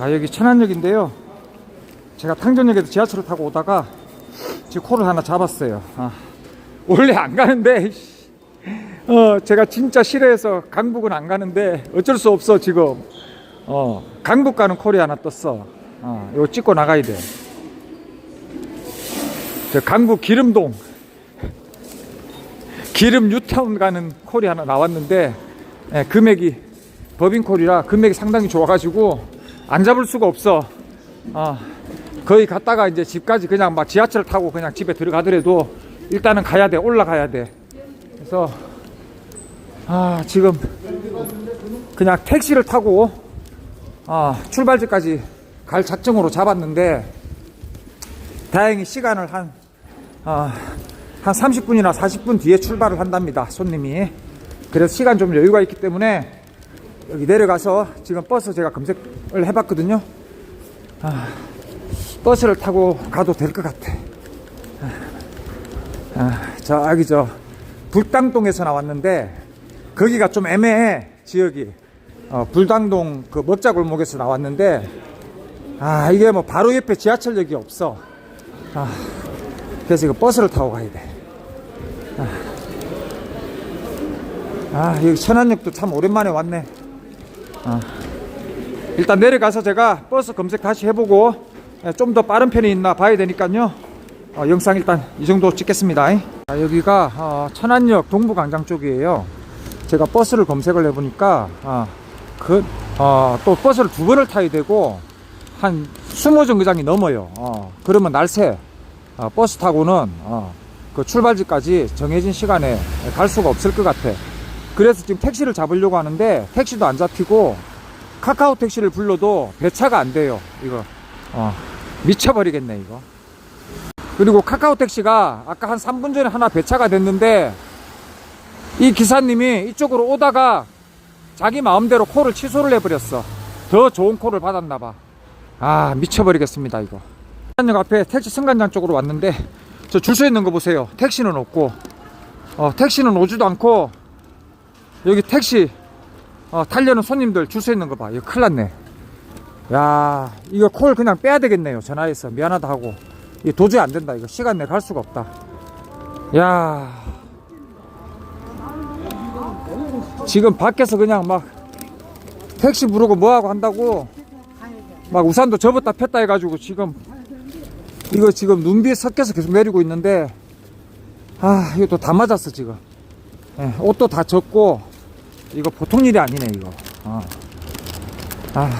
자 여기 천안역인데요. 제가 탕전역에서 지하철을 타고 오다가 지금 코를 하나 잡았어요. 아, 원래 안 가는데. 어 제가 진짜 싫어해서 강북은 안 가는데 어쩔 수 없어 지금. 어 강북 가는 콜이 하나 떴어. 어 이거 찍고 나가야 돼저 강북 기름동. 기름 뉴타운 가는 콜이 하나 나왔는데 예, 금액이 법인 콜이라 금액이 상당히 좋아가지고 안 잡을 수가 없어. 어, 거의 갔다가 이제 집까지 그냥 막 지하철 타고 그냥 집에 들어가더라도 일단은 가야 돼. 올라가야 돼. 그래서 아 지금 그냥 택시를 타고 아, 출발지까지 갈 작정으로 잡았는데 다행히 시간을 한 아, 한 30분이나 40분 뒤에 출발을 한답니다. 손님이. 그래서 시간 좀 여유가 있기 때문에 여기 내려가서 지금 버스 제가 검색을 해봤거든요. 아, 버스를 타고 가도 될 것 같아. 아, 저기 저 불당동에서 나왔는데 거기가 좀 애매해 지역이. 어, 불당동 그 먹자골목에서 나왔는데 아 이게 뭐 바로 옆에 지하철역이 없어. 아, 그래서 이거 버스를 타고 가야 돼. 아, 아 여기 천안역도 참 오랜만에 왔네. 아, 일단 내려가서 제가 버스 검색 다시 해보고 좀 더 빠른 편이 있나 봐야 되니까요. 어, 영상 일단 이 정도 찍겠습니다. 아, 여기가 어, 천안역 동부광장 쪽이에요. 제가 버스를 검색을 해보니까 아, 그, 어, 또 버스를 두 번을 타야 되고 한 20정거장이 넘어요. 어, 그러면 날새 어, 버스 타고는 어, 그 출발지까지 정해진 시간에 갈 수가 없을 것 같아. 그래서 지금 택시를 잡으려고 하는데 택시도 안 잡히고 카카오 택시를 불러도 배차가 안 돼요. 이거 어, 미쳐버리겠네 이거. 그리고 카카오 택시가 아까 한 3분 전에 하나 배차가 됐는데 이 기사님이 이쪽으로 오다가 자기 마음대로 콜을 취소를 해버렸어. 더 좋은 콜을 받았나 봐. 아 미쳐버리겠습니다 이거. 역 앞에 택시 승강장 쪽으로 왔는데 저 줄 서 있는 거 보세요. 택시는 없고 어, 택시는 오지도 않고 여기 택시 어, 타려는 손님들 줄 서 있는 거 봐. 이거 큰일 났네. 야, 이거 콜 그냥 빼야 되겠네요. 전화해서 미안하다 하고. 이거 도저히 안 된다. 이거 시간 내 갈 수가 없다. 야. 지금 밖에서 그냥 막 택시 부르고 뭐하고 한다고 막 우산도 접었다 폈다 해가지고 지금 이거 지금 눈비에 섞여서 계속 내리고 있는데 아 이거 또 다 맞았어 지금 예, 옷도 다 젖고 이거 보통 일이 아니네 이거 어. 아